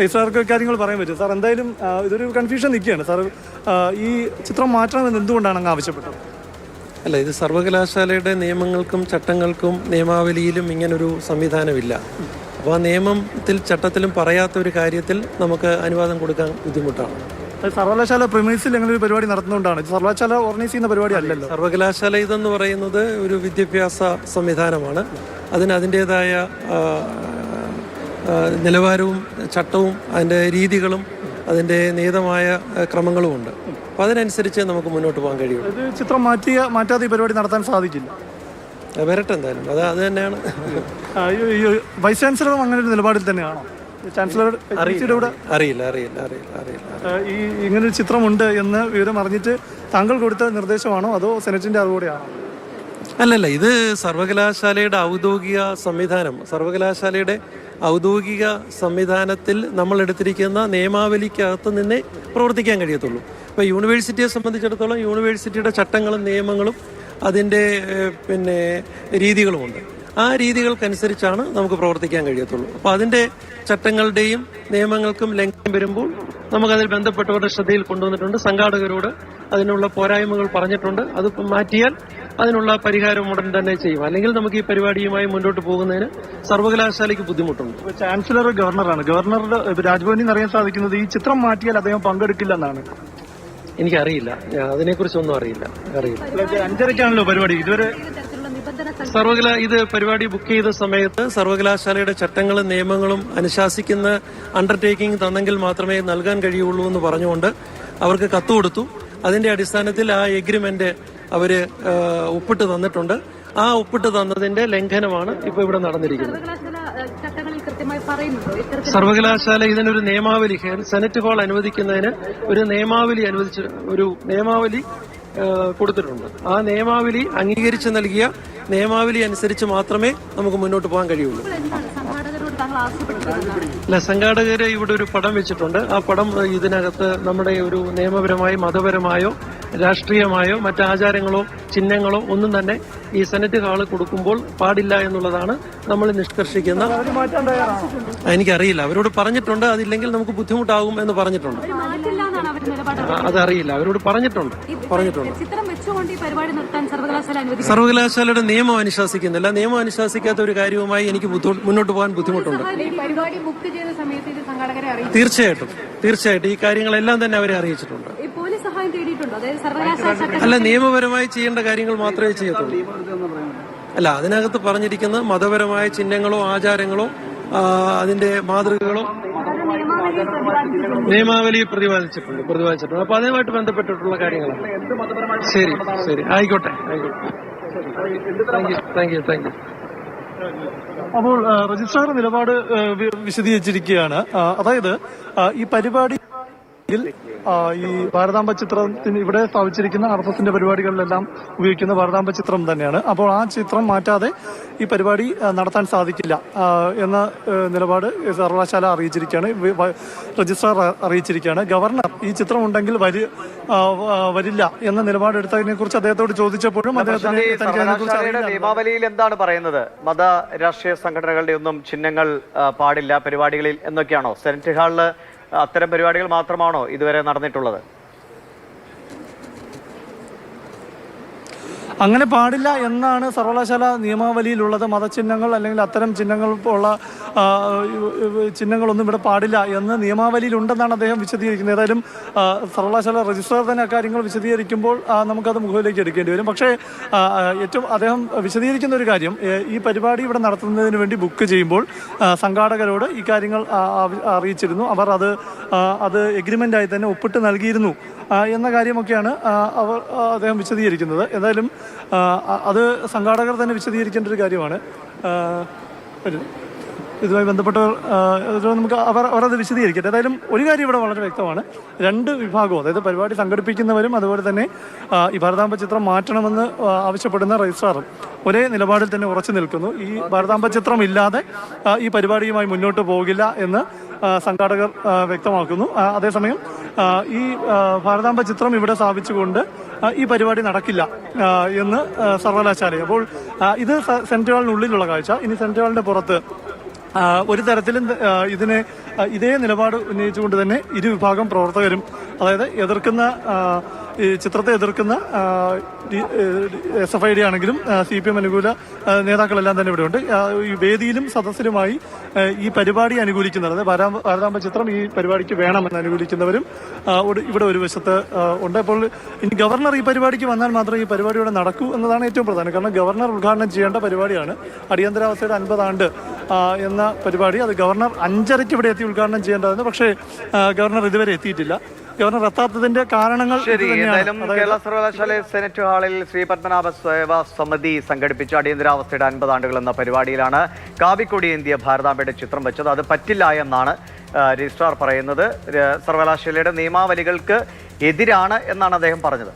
രജിസ്ട്രാർക്ക് കാര്യങ്ങൾ പറയാൻ പറ്റും. സാർ എന്തായാലും ഇതൊരു കൺഫ്യൂഷൻ നിൽക്കുകയാണ്. സാർ ഈ ചിത്രം മാറ്റണമെന്ന് എന്തുകൊണ്ടാണ് അങ്ങ് ആവശ്യപ്പെട്ടത്? അല്ല ഇത് സർവകലാശാലയുടെ നിയമങ്ങൾക്കും ചട്ടങ്ങൾക്കും നിയമാവലിയിലും ഇങ്ങനൊരു സംവിധാനമില്ല. അപ്പോൾ ആ നിയമത്തിൽ ചട്ടത്തിലും പറയാത്ത ഒരു കാര്യത്തിൽ നമുക്ക് അനുവാദം കൊടുക്കാൻ ബുദ്ധിമുട്ടാണ്. സർവകലാശാല പ്രിമൈസിൽ അങ്ങനെ ഒരു പരിപാടി നടത്തുന്നതുകൊണ്ടാണ്. സർവകലാശാല ഓർഗനൈസ് ചെയ്യുന്ന പരിപാടി അല്ലല്ലോ. സർവകലാശാല ഇതെന്ന് പറയുന്നത് ഒരു വിദ്യാഭ്യാസ സംവിധാനമാണ്. അതിന് അതിന്റേതായ നിലവാരവും ചട്ടവും അതിന്റെ രീതികളും അതിന്റെ നിയതമായ ക്രമങ്ങളും ഉണ്ട് അപ്പോൾ അതിനനുസരിച്ച് നമുക്ക് മുന്നോട്ട് പോകാൻ കഴിയുള്ളൂ ഇത് ചിത്രം മാറ്റിയ മാറ്റാതെ ഈ പരിപാടി നടത്താൻ സാധിക്കില്ല വരട്ടെ എന്തായാലും. അത് അത് തന്നെയാണ്. വൈസ് ചാൻസലറും അങ്ങനെ ഒരു നിലപാടിൽ തന്നെയാണോ? ചാൻസലർ അറിയില്ല അറിയില്ല അറിയില്ല അറിയില്ല ഈ ഇങ്ങനൊരു ചിത്രമുണ്ട് എന്ന് വിവരം അറിഞ്ഞിട്ട് താങ്കൾ കൊടുത്ത നിർദ്ദേശമാണോ? അതോ സെനറ്റിന്റെ അറിവോടെയാണോ? അല്ലല്ല ഇത് സർവകലാശാലയുടെ ഔദ്യോഗിക സംവിധാനം. സർവകലാശാലയുടെ ഔദ്യോഗിക സംവിധാനത്തിൽ നമ്മൾ എടുത്തിരിക്കുന്ന നിയമാവലിക്കകത്ത് നിന്നേ പ്രവർത്തിക്കാൻ കഴിയത്തുള്ളൂ. ഇപ്പോൾ യൂണിവേഴ്സിറ്റിയെ സംബന്ധിച്ചിടത്തോളം യൂണിവേഴ്സിറ്റിയുടെ ചട്ടങ്ങളും നിയമങ്ങളും അതിന്റെ പിന്നെ രീതികളുമുണ്ട്. ആ രീതികൾക്കനുസരിച്ചാണ് നമുക്ക് പ്രവർത്തിക്കാൻ കഴിയത്തുള്ളൂ. അപ്പോൾ അതിന്റെ ചട്ടങ്ങളുടെയും നിയമങ്ങൾക്കും ലംഘനം വരുമ്പോൾ നമുക്കതിൽ ബന്ധപ്പെട്ടവരുടെ ശ്രദ്ധയിൽ കൊണ്ടുവന്നിട്ടുണ്ട്. സംഘാടകരോട് അതിനുള്ള പോരായ്മകൾ പറഞ്ഞിട്ടുണ്ട്. അത് മാറ്റിയാൽ അതിനുള്ള പരിഹാരം ഉടൻ തന്നെ ചെയ്യും അല്ലെങ്കിൽ നമുക്ക് ഈ പരിപാടിയുമായി മുന്നോട്ട് പോകുന്നതിന് സർവകലാശാലയ്ക്ക് ബുദ്ധിമുട്ടുണ്ട്. ചാൻസലർ ഗവർണറാണ്. ഗവർണറുടെ രാജ്ഭവനിൽ നിന്ന് അറിയാൻ സാധിക്കുന്നത് ഈ ചിത്രം മാറ്റിയാൽ അദ്ദേഹം പങ്കെടുക്കില്ല എന്നാണ് എനിക്കറിയില്ല അതിനെക്കുറിച്ചൊന്നും അറിയില്ല. അറിയില്ല. അഞ്ചരയ്ക്കാണല്ലോ പരിപാടി. ഇതുവരെ സർവകലാ ഇത് പരിപാടി ബുക്ക് ചെയ്ത സമയത്ത് സർവകലാശാലയുടെ ചട്ടങ്ങളും നിയമങ്ങളും അനുശാസിക്കുന്ന അണ്ടർടേക്കിംഗ് തന്നെങ്കിൽ മാത്രമേ നൽകാൻ കഴിയുള്ളൂ എന്ന് പറഞ്ഞുകൊണ്ട് അവർക്ക് കത്ത് കൊടുത്തു. അതിന്റെ അടിസ്ഥാനത്തിൽ ആ എഗ്രിമെന്റ് അവർ ഒപ്പിട്ട് തന്നിട്ടുണ്ട്. ആ ഒപ്പിട്ട് തന്നതിന്റെ ലംഘനമാണ് ഇപ്പൊ ഇവിടെ നടന്നിരിക്കുന്നത്. സർവകലാശാല ഇതിനൊരു നിയമാവലി സെനറ്റ് ഹാൾ അനുവദിക്കുന്നതിന് ഒരു നിയമാവലി അനുവദിച്ച് ഒരു നിയമാവലി കൊടുത്തിട്ടുണ്ട്. ആ നിയമാവലി അംഗീകരിച്ച് നൽകിയ നിയമാവലി അനുസരിച്ച് മാത്രമേ നമുക്ക് മുന്നോട്ട് പോകാൻ കഴിയുള്ളൂ. അല്ല സംഘാടകര് ഇവിടെ ഒരു പടം വെച്ചിട്ടുണ്ട്. ആ പടം ഇതിനകത്ത് നമ്മുടെ ഒരു നിയമപരമായി മതപരമായോ രാഷ്ട്രീയമായോ മറ്റാചാരങ്ങളോ ചിഹ്നങ്ങളോ ഒന്നും തന്നെ ഈ സെനറ്റ് ഹാൾ കൊടുക്കുമ്പോൾ പാടില്ല എന്നുള്ളതാണ് നമ്മൾ നിഷ്കർഷിക്കുന്ന എനിക്കറിയില്ല. അവരോട് പറഞ്ഞിട്ടുണ്ട്. അതില്ലെങ്കിൽ നമുക്ക് ബുദ്ധിമുട്ടാകും എന്ന് പറഞ്ഞിട്ടുണ്ട്. അതറിയില്ല. അവരോട് പറഞ്ഞിട്ടുണ്ട്. പറഞ്ഞിട്ടുണ്ട്. ചിത്രം വെച്ചുകൊണ്ട് ഈ പരിപാടി നിർത്താൻ സർവകലാശാല അനുവദിക്കും സർവകലാശാലയുടെ നിയമം അനുശാസിക്കുന്നില്ല. നിയമം അനുശാസിക്കാത്ത ഒരു കാര്യവുമായി എനിക്ക് മുന്നോട്ട് പോകാൻ ബുദ്ധിമുട്ടുണ്ട്. പരിപാടി ബുക്ക് ചെയ്ത സമയത്ത് ഇത് സംഘാടകരെ അറിയിച്ചു. തീർച്ചയായിട്ടും. തീർച്ചയായിട്ടും ഈ കാര്യങ്ങളെല്ലാം തന്നെ അവരെ അറിയിച്ചിട്ടുണ്ട്. ഈ സഹായം തേടിയിട്ടുണ്ടോ. അതായത് സർവകലാശാല അല്ല നിയമപരമായി ചെയ്യേണ്ട കാര്യങ്ങൾ മാത്രമേ ചെയ്യത്തുള്ളൂ. അല്ല അതിനകത്ത് പറഞ്ഞിരിക്കുന്ന മതപരമായ ചിഹ്നങ്ങളോ ആചാരങ്ങളോ അതിന്റെ മാതൃകകളോ നിയമാവലി പ്രതിപാദിച്ചിട്ടുണ്ട് പ്രതിപാദിച്ചിട്ടുണ്ട്. അപ്പൊ അതുമായിട്ട് ബന്ധപ്പെട്ടിട്ടുള്ള കാര്യങ്ങളാണ്. ശരി ശരി. ആയിക്കോട്ടെ ആയിക്കോട്ടെ. താങ്ക് യു താങ്ക് യു അപ്പോൾ രജിസ്ട്രാറുടെ രജിസ്ട്രാർ നിലപാട് വിശദീകരിച്ചിരിക്കുകയാണ്. അതായത് ഈ പരിപാടി ഈ ഭാരതാംബ ചിത്രത്തിന് ഇവിടെ സ്ഥാപിച്ചിരിക്കുന്ന അർത്ഥത്തിന്റെ പരിപാടികളിലെല്ലാം ഉപയോഗിക്കുന്ന ഭാരതാംബ ചിത്രം തന്നെയാണ്. അപ്പോൾ ആ ചിത്രം മാറ്റാതെ ഈ പരിപാടി നടത്താൻ സാധിക്കില്ല എന്ന നിലപാട് സർവകലാശാല അറിയിച്ചിരിക്കുകയാണ് രജിസ്ട്രാർ അറിയിച്ചിരിക്കുകയാണ്. ഗവർണർ ഈ ചിത്രം ഉണ്ടെങ്കിൽ വരി വരില്ല എന്ന നിലപാടെടുത്തതിനെ കുറിച്ച് അദ്ദേഹത്തോട് ചോദിച്ചപ്പോഴും അദ്ദേഹത്തിന് നിയമാവലിയിൽ എന്താണ് പറയുന്നത്? മത രാഷ്ട്രീയ സംഘടനകളുടെ ഒന്നും ചിഹ്നങ്ങൾ പാടില്ല പരിപാടികളിൽ എന്നൊക്കെയാണോ? സെനറ്റ് ഹാളിൽ അത്തരം പരിപാടികൾ മാത്രമാണോ ഇതുവരെ നടന്നിട്ടുള്ളത്? അങ്ങനെ പാടില്ല എന്നാണ് സർവകലാശാല നിയമാവലിയിലുള്ളത്. മതചിഹ്നങ്ങൾ അല്ലെങ്കിൽ അത്തരം ചിഹ്നങ്ങൾ ഉള്ള ചിഹ്നങ്ങളൊന്നും ഇവിടെ പാടില്ല എന്ന് നിയമാവലിയിലുണ്ടെന്നാണ് അദ്ദേഹം വിശദീകരിക്കുന്നത്. ഏതായാലും സർവകലാശാല രജിസ്ട്രാർ തന്നെ അക്കാര്യങ്ങൾ വിശദീകരിക്കുമ്പോൾ നമുക്കത് മുഖവിലേക്ക് എടുക്കേണ്ടി വരും. പക്ഷേ ഏറ്റവും അദ്ദേഹം വിശദീകരിക്കുന്ന ഒരു കാര്യം ഈ പരിപാടി ഇവിടെ നടത്തുന്നതിന് വേണ്ടി ബുക്ക് ചെയ്യുമ്പോൾ സംഘാടകരോട് ഈ കാര്യങ്ങൾ അറിയിച്ചിരുന്നു. അവർ അത് അത് എഗ്രിമെന്റായി തന്നെ ഒപ്പിട്ട് നൽകിയിരുന്നു എന്ന കാര്യമൊക്കെയാണ് അവർ അദ്ദേഹം വിശദീകരിക്കുന്നത്. എന്തായാലും അത് സംഘാടകർ തന്നെ വിശദീകരിക്കേണ്ട ഒരു കാര്യമാണ്. ഇതുമായി ബന്ധപ്പെട്ടവർ നമുക്ക് അവർ അവരത് വിശദീകരിക്കട്ടെ. ഏതായാലും ഒരു കാര്യം ഇവിടെ വളരെ വ്യക്തമാണ്. രണ്ട് വിഭാഗവും അതായത് പരിപാടി സംഘടിപ്പിക്കുന്നവരും അതുപോലെ തന്നെ ഈ ഭാരതാംബ ചിത്രം മാറ്റണമെന്ന് ആവശ്യപ്പെടുന്ന രജിസ്ട്രാറും ഒരേ നിലപാടിൽ തന്നെ ഉറച്ചു നിൽക്കുന്നു. ഈ ഭാരതാംബ ചിത്രം ഇല്ലാതെ ഈ പരിപാടിയുമായി മുന്നോട്ട് പോകില്ല എന്ന് സംഘാടകർ വ്യക്തമാക്കുന്നു. അതേസമയം ഈ ഭാരതാംബ ചിത്രം ഇവിടെ സ്ഥാപിച്ചുകൊണ്ട് ഈ പരിപാടി നടക്കില്ല എന്ന് സർവകലാശാല അപ്പോൾ ഇത് സ- സെൻട്രൽ ഹാളിനുള്ളിലുള്ള കാഴ്ച. ഇനി സെൻട്രലിന്റെ പുറത്ത് ഒരു തരത്തിലും ഇതിനെ ഇതേ നിലപാട് ഉന്നയിച്ചുകൊണ്ട് തന്നെ ഇരുവിഭാഗം പ്രവർത്തകരും അതായത് എതിർക്കുന്ന ഈ ചിത്രത്തെ എതിർക്കുന്ന എസ് എഫ് ഐ ഡി ആണെങ്കിലും സി പി എം അനുകൂല നേതാക്കളെല്ലാം തന്നെ ഇവിടെയുണ്ട്. ഈ വേദിയിലും സദസ്സിലുമായി ഈ പരിപാടി അനുകൂലിക്കുന്നത് അതായത് ഭാരതാംബ ചിത്രം ഈ പരിപാടിക്ക് വേണമെന്ന് അനുകൂലിക്കുന്നവരും ഇവിടെ ഒരു വശത്ത് ഉണ്ട്. അപ്പോൾ ഇനി ഗവർണർ ഈ പരിപാടിക്ക് വന്നാൽ മാത്രമേ ഈ പരിപാടി ഇവിടെ നടക്കൂ എന്നതാണ് ഏറ്റവും പ്രധാനം. കാരണം ഗവർണർ ഉദ്ഘാടനം ചെയ്യേണ്ട പരിപാടിയാണ്. അടിയന്തരാവസ്ഥയുടെ അൻപതാണ്ട് എന്ന പരിപാടി. അത് ഗവർണർ അഞ്ചരയ്ക്ക് ഇവിടെ എത്തി ഉദ്ഘാടനം ചെയ്യേണ്ടതെന്ന് പക്ഷേ ഗവർണർ ഇതുവരെ എത്തിയിട്ടില്ല. ഗവർണർ എത്താത്തതിന്റെ കാരണങ്ങൾ ശരി കേരള സർവകലാശാല സെനറ്റ് ഹാളിൽ ശ്രീ പത്മനാഭ സേവാ സമിതി സംഘടിപ്പിച്ച അടിയന്തരാവസ്ഥയുടെ അൻപതാണ്ടുകൾ എന്ന പരിപാടിയിലാണ് കാവിക്കൊടി ഇന്ത്യ ഭാരതാംബയുടെ ചിത്രം വെച്ചത്. അത് പറ്റില്ല എന്നാണ് രജിസ്ട്രാർ പറയുന്നത്. സർവകലാശാലയുടെ നിയമാവലികൾക്ക് എതിരാണ് എന്നാണ് അദ്ദേഹം പറഞ്ഞത്.